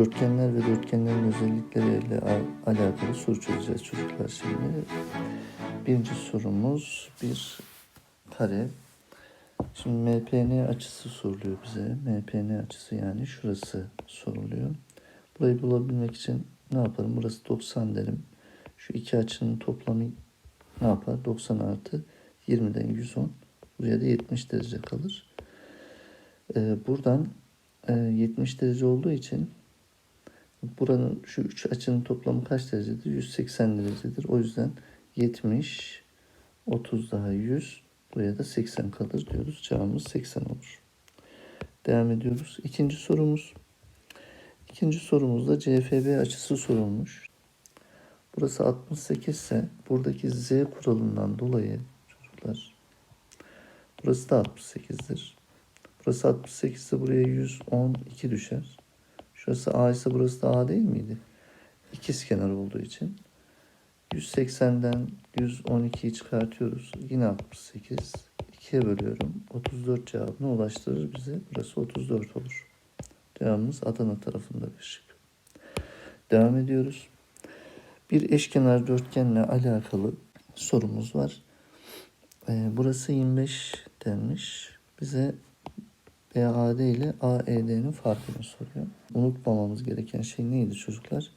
Dörtgenler ve dörtgenlerin özellikleriyle al- alakalı soru çözeceğiz çocuklar şimdi. Birinci sorumuz bir kare. Şimdi MPN açısı soruluyor bize. MPN açısı yani şurası soruluyor. Burayı bulabilmek için ne yaparım? Burası 90 derim. Şu iki açının toplamı ne yapar? 90 artı 20'den 110. Buraya da 70 derece kalır. Ee, buradan e, 70 derece olduğu için buranın şu üç açının toplamı kaç derecedir? 180 derecedir. O yüzden 70, 30 daha 100, buraya da 80 kalır diyoruz. Cevabımız 80 olur. Devam ediyoruz. İkinci sorumuz. İkinci sorumuzda CFB açısı sorulmuş. Burası 68 ise buradaki Z kuralından dolayı çocuklar burası da 68'dir. Burası 68 ise buraya 112 düşer. Şurası A ise burası da A değil miydi? İkiz kenar olduğu için. 180'den 112'yi çıkartıyoruz. Yine 68. 2'ye bölüyorum. 34 cevabına ulaştırır bize. Burası 34 olur. Cevabımız Adana tarafında bir şık. Devam ediyoruz. Bir eşkenar dörtgenle alakalı sorumuz var. Ee, burası 25 denmiş. Bize BAD ile AED'nin farkını soruyor. Unutmamamız gereken şey neydi çocuklar?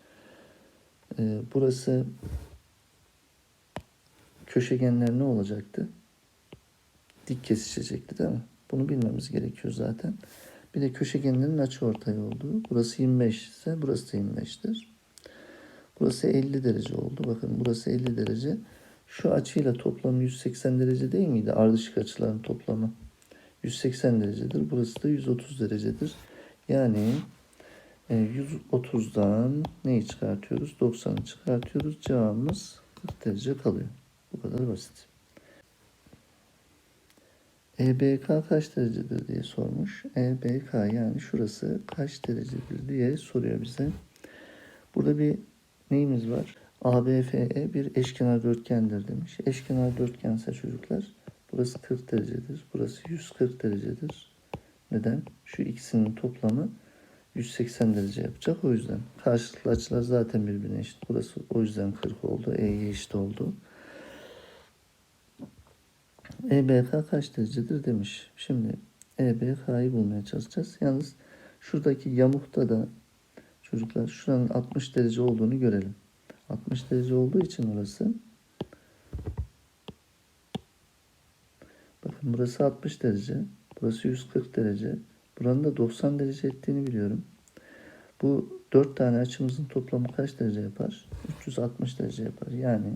Ee, burası köşegenler ne olacaktı? Dik kesişecekti değil mi? Bunu bilmemiz gerekiyor zaten. Bir de köşegenlerin açıortay olduğu. Burası 25 ise burası da 25'tir. Burası 50 derece oldu. Bakın burası 50 derece. Şu açıyla toplamı 180 derece değil miydi? Ardışık açıların toplamı. 180 derecedir. Burası da 130 derecedir. Yani e, 130'dan neyi çıkartıyoruz? 90'ı çıkartıyoruz. Cevabımız 40 derece kalıyor. Bu kadar basit. EBK kaç derecedir diye sormuş. EBK yani şurası kaç derecedir diye soruyor bize. Burada bir neyimiz var? ABFE bir eşkenar dörtgendir demiş. Eşkenar dörtgense çocuklar burası 40 derecedir. Burası 140 derecedir. Neden? Şu ikisinin toplamı 180 derece yapacak. O yüzden karşılıklı açılar zaten birbirine eşit. Burası o yüzden 40 oldu. E'ye eşit oldu. EBK kaç derecedir demiş. Şimdi EBK'yı bulmaya çalışacağız. Yalnız şuradaki yamukta da çocuklar şuranın 60 derece olduğunu görelim. 60 derece olduğu için orası burası 60 derece. Burası 140 derece. Buranın da 90 derece ettiğini biliyorum. Bu 4 tane açımızın toplamı kaç derece yapar? 360 derece yapar. Yani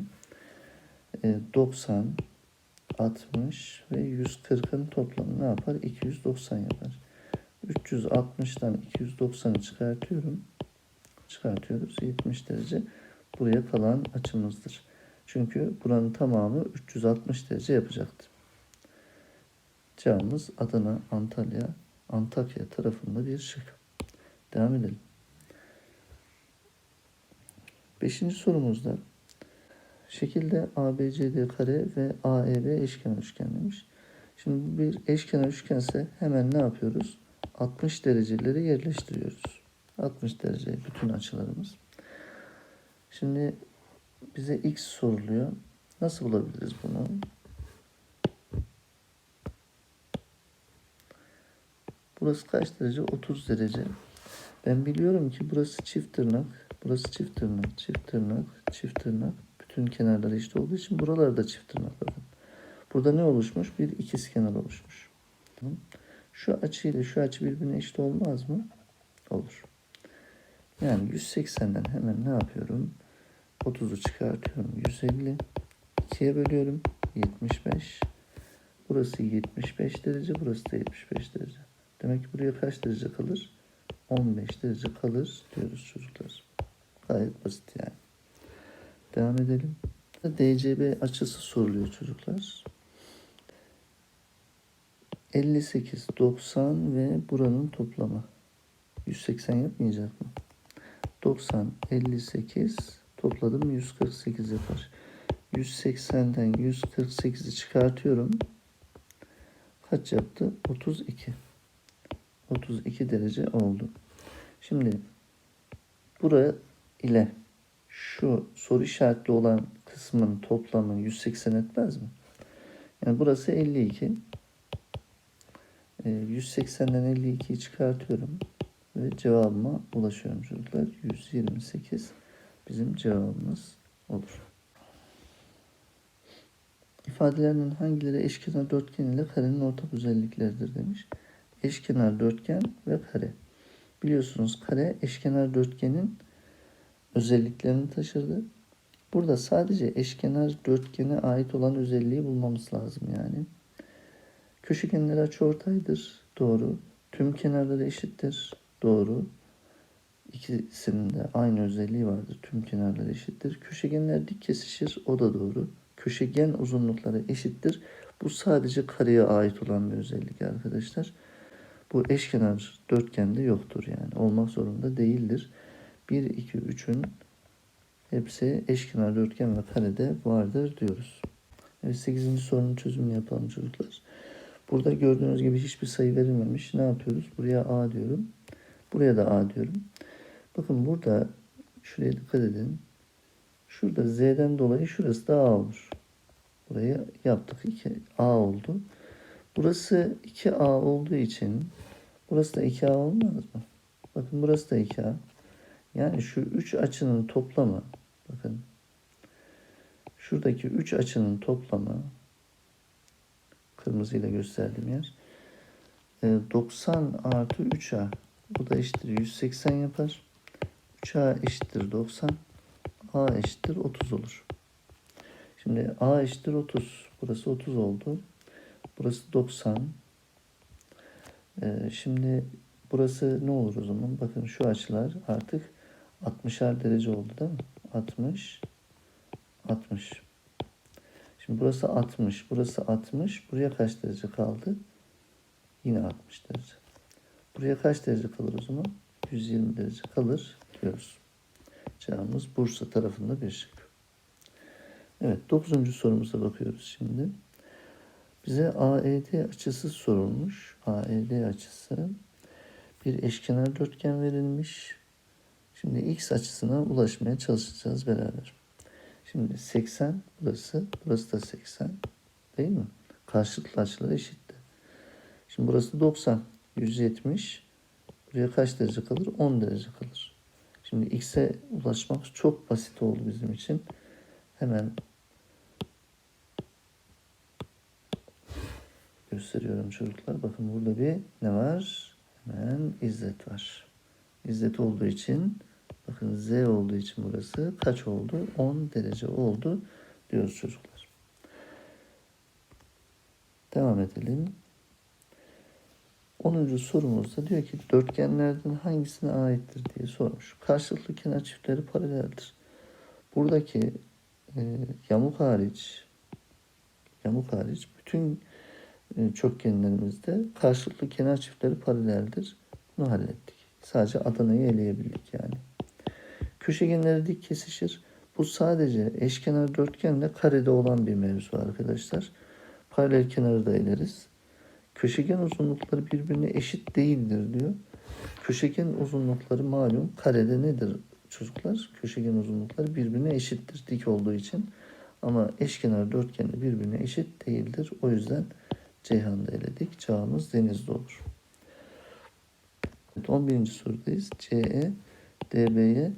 e, 90, 60 ve 140'ın toplamı ne yapar? 290 yapar. 360'dan 290'ı çıkartıyorum. Çıkartıyoruz. 70 derece. Buraya kalan açımızdır. Çünkü buranın tamamı 360 derece yapacaktı. Cevabımız Adana, Antalya, Antakya tarafında bir şık. Devam edelim. Beşinci sorumuzda şekilde ABCD kare ve AEB eşkenar üçgen demiş. Şimdi bu bir eşkenar üçgense hemen ne yapıyoruz? 60 dereceleri yerleştiriyoruz. 60 derece bütün açılarımız. Şimdi bize x soruluyor. Nasıl bulabiliriz bunu? Burası kaç derece? 30 derece. Ben biliyorum ki burası çift tırnak, burası çift tırnak, çift tırnak, çift tırnak. Bütün kenarları eşit olduğu için buralarda çift tırnak bakın. Burada ne oluşmuş? Bir ikiz kenar oluşmuş. Şu açı ile şu açı birbirine eşit olmaz mı? Olur. Yani 180'den hemen ne yapıyorum? 30'u çıkartıyorum. 150. 2'ye bölüyorum. 75. Burası 75 derece. Burası da 75 derece. Demek ki buraya kaç derece kalır? 15 derece kalır diyoruz çocuklar. Gayet basit yani. Devam edelim. DCB açısı soruluyor çocuklar. 58, 90 ve buranın toplamı. 180 yapmayacak mı? 90, 58 topladım 148 yapar. 180'den 148'i çıkartıyorum. Kaç yaptı? 32. 32 derece oldu. Şimdi Bura ile şu soru işaretli olan kısmın toplamı 180 etmez mi? Yani burası 52. Ee, 180'den 52'yi çıkartıyorum ve cevabıma ulaşıyorum çocuklar. 128 bizim cevabımız olur. İfadelerinin hangileri eşkenar dörtgen ile karenin ortak özellikleridir demiş. Eşkenar dörtgen ve kare. Biliyorsunuz kare eşkenar dörtgenin özelliklerini taşırdı. Burada sadece eşkenar dörtgene ait olan özelliği bulmamız lazım yani. Köşegenler açıortaydır. Doğru. Tüm kenarları eşittir. Doğru. İkisinin de aynı özelliği vardır. Tüm kenarları eşittir. Köşegenler dik kesişir. O da doğru. Köşegen uzunlukları eşittir. Bu sadece kareye ait olan bir özellik arkadaşlar. Bu eşkenar dörtgende yoktur yani. Olmak zorunda değildir. 1, 2, 3'ün hepsi eşkenar dörtgen ve karede vardır diyoruz. Evet 8. sorunun çözümünü yapalım çocuklar. Burada gördüğünüz gibi hiçbir sayı verilmemiş. Ne yapıyoruz? Buraya A diyorum. Buraya da A diyorum. Bakın burada şuraya dikkat edin. Şurada Z'den dolayı şurası da A olur. Burayı yaptık. 2 A oldu. Burası 2A olduğu için burası da 2A olmaz mı? Bakın burası da 2A. Yani şu 3 açının toplamı bakın şuradaki 3 açının toplamı kırmızıyla gösterdiğim yer e, 90 artı 3A bu da eşittir 180 yapar. 3A eşittir 90 A eşittir 30 olur. Şimdi A eşittir 30. Burası 30 oldu. Burası 90. Ee, şimdi burası ne olur o zaman? Bakın şu açılar artık 60'ar derece oldu değil mi? 60 60. Şimdi burası 60, burası 60. Buraya kaç derece kaldı? Yine 60 derece. Buraya kaç derece kalır o zaman? 120 derece kalır diyoruz. Cevabımız Bursa tarafında bir şık. Evet, dokuzuncu sorumuza bakıyoruz şimdi. Bize AED açısı sorulmuş. AED açısı bir eşkenar dörtgen verilmiş. Şimdi x açısına ulaşmaya çalışacağız beraber. Şimdi 80 burası, burası da 80 değil mi? Karşılıklı açılar eşitti. Şimdi burası 90, 170. Buraya kaç derece kalır? 10 derece kalır. Şimdi x'e ulaşmak çok basit oldu bizim için. Hemen gösteriyorum çocuklar. Bakın burada bir ne var? Hemen izzet var. İzzet olduğu için bakın z olduğu için burası kaç oldu? 10 derece oldu diyoruz çocuklar. Devam edelim. 10. sorumuzda diyor ki dörtgenlerden hangisine aittir diye sormuş. Karşılıklı kenar çiftleri paraleldir. Buradaki e, yamuk hariç yamuk hariç bütün çokgenlerimizde karşılıklı kenar çiftleri paraleldir. Bunu hallettik. Sadece Adana'yı eleyebildik yani. Köşegenleri dik kesişir. Bu sadece eşkenar dörtgenle karede olan bir mevzu arkadaşlar. Paralel kenarı da eleriz. Köşegen uzunlukları birbirine eşit değildir diyor. Köşegen uzunlukları malum karede nedir çocuklar? Köşegen uzunlukları birbirine eşittir dik olduğu için. Ama eşkenar dörtgenle birbirine eşit değildir. O yüzden Ceyhan'da eledik. Cevabımız denizde olur. Evet, 11. sorudayız. CE DB'ye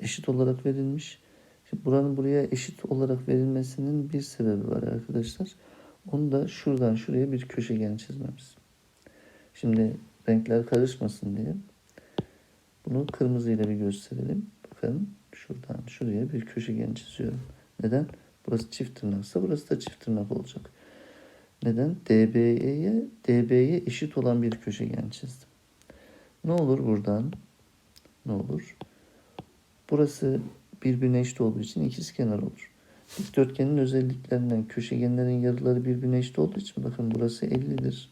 eşit olarak verilmiş. Şimdi buranın buraya eşit olarak verilmesinin bir sebebi var arkadaşlar. Onu da şuradan şuraya bir köşegen çizmemiz. Şimdi renkler karışmasın diye bunu kırmızı ile bir gösterelim. Bakın şuradan şuraya bir köşegen çiziyorum. Neden? Burası çift tırnaksa burası da çift tırnak olacak. Neden? DB'ye DB'ye eşit olan bir köşegen çizdim. Ne olur buradan? Ne olur? Burası birbirine eşit olduğu için ikizkenar olur. Dikdörtgenin özelliklerinden köşegenlerin yarıları birbirine eşit olduğu için bakın burası 50'dir.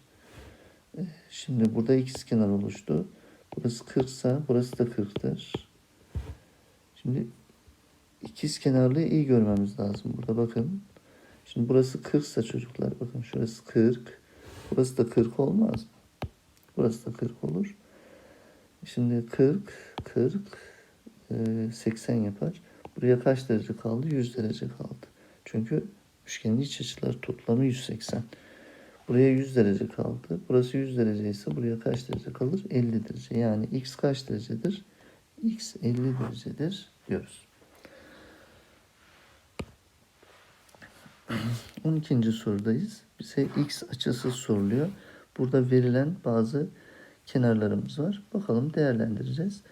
Şimdi burada ikizkenar oluştu. Burası 40 ise burası da 40'tır. Şimdi ikiz kenarlığı iyi görmemiz lazım burada bakın. Şimdi burası 40 ise çocuklar bakın şurası 40. Burası da 40 olmaz mı? Burası da 40 olur. Şimdi 40, 40, e, 80 yapar. Buraya kaç derece kaldı? 100 derece kaldı. Çünkü üçgenin iç açılar toplamı 180. Buraya 100 derece kaldı. Burası 100 derece ise buraya kaç derece kalır? 50 derece. Yani x kaç derecedir? x 50 derecedir diyoruz. 12. sorudayız. Bize x açısı soruluyor. Burada verilen bazı kenarlarımız var. Bakalım değerlendireceğiz.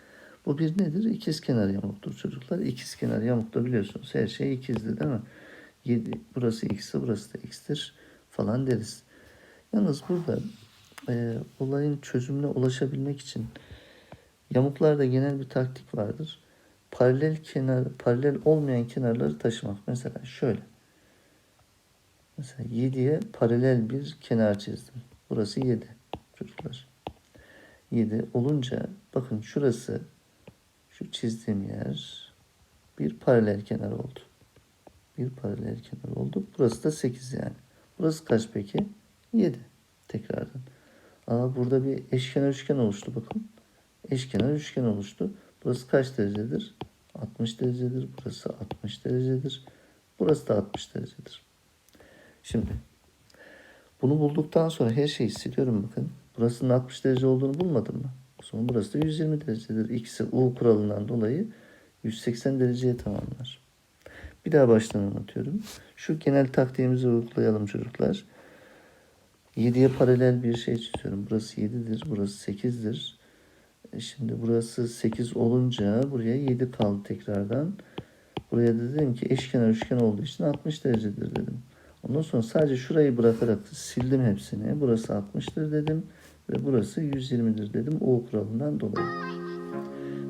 Bu bir nedir? İkizkenar yamuktur çocuklar. İkizkenar yamukta biliyorsunuz her şey ikizdi değil mi? 7, burası x'e burası da x'tir falan deriz. Yalnız burada e, olayın çözümüne ulaşabilmek için yamuklarda genel bir taktik vardır. Paralel kenar, paralel olmayan kenarları taşımak. Mesela şöyle. Mesela 7'ye paralel bir kenar çizdim. Burası 7 çocuklar. 7 olunca bakın şurası şu çizdiğim yer bir paralel kenar oldu. Bir paralel kenar oldu. Burası da 8 yani. Burası kaç peki? 7. Tekrardan. Aa, burada bir eşkenar üçgen oluştu bakın. Eşkenar üçgen oluştu. Burası kaç derecedir? 60 derecedir. Burası 60 derecedir. Burası da 60 derecedir. Şimdi bunu bulduktan sonra her şeyi siliyorum bakın. Burasının 60 derece olduğunu bulmadım mı? Zaman burası da 120 derecedir. İkisi U kuralından dolayı 180 dereceye tamamlar. Bir daha baştan anlatıyorum. Şu genel taktiğimizi uygulayalım çocuklar. 7'ye paralel bir şey çiziyorum. Burası 7'dir, burası 8'dir. E Şimdi burası 8 olunca buraya 7 kaldı tekrardan. Buraya dedim ki eşkenar üçgen olduğu için 60 derecedir dedim. Ondan sonra sadece şurayı bırakarak sildim hepsini. Burası 60'tır dedim ve burası 120'dir dedim O kuralından dolayı.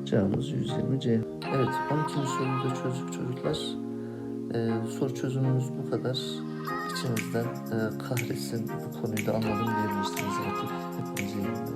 Cevabımız 120 C. Evet 12. soruyu da çözdük çocuklar. Ee, soru çözümümüz bu kadar. İçinizden e, kahretsin bu konuyu da anladım diyebilirsiniz artık. Hepinize iyi günler.